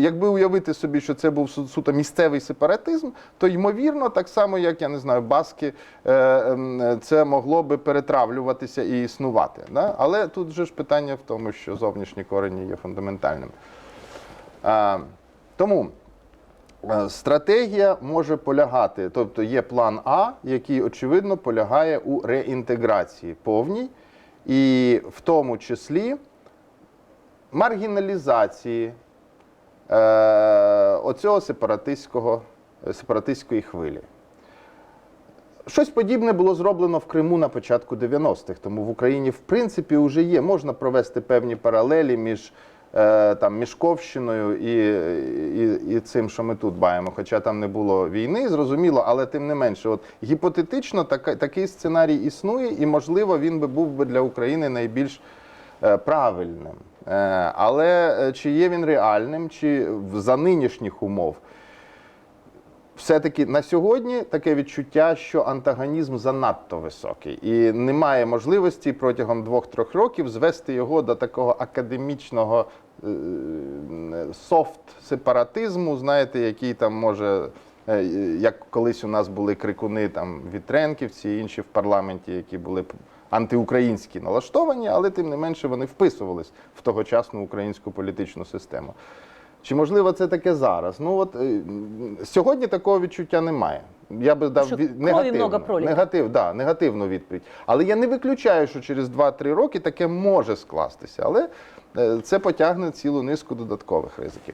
Якби уявити собі, що це був суто місцевий сепаратизм, то ймовірно, так само, як я не знаю, баски, е, ем, це могло би перетравлюватися і існувати. Але тут же ж питання в тому, що зовнішні корені є фундаментальним. Тому е, стратегія може полягати, тобто є план А, який очевидно полягає у реінтеграції повній, і в тому числі маргіналізації оцього сепаратистського, сепаратистської хвилі. Щось подібне було зроблено в Криму на початку 90-х, тому в Україні, в принципі, вже є. Можна провести певні паралелі між е, там, Мішковщиною і, і, і цим, що ми тут баємо. Хоча там не було війни, зрозуміло, але тим не менше, от гіпотетично така, такий сценарій існує, і, можливо, він би був би для України найбільш е, правильним. Е, але е, чи є він реальним, чи за нинішніх умов? все-таки на сьогодні таке відчуття, що антагонізм занадто високий, і немає можливості протягом двох-трьох років звести його до такого академічного е, софт-сепаратизму, знаєте, який там може. е, Як колись у нас були крикуни там Вітренківці і інші в парламенті, які були антиукраїнські налаштовані, але тим не менше вони вписувались в тогочасну українську політичну систему. Чи можливо це таке зараз? Ну от е, сьогодні такого відчуття немає. Я би дав від- негативну, негатив, да, негативну відповідь. Але я не виключаю, що через 2-3 роки таке може скластися. Але е, це потягне цілу низку додаткових ризиків.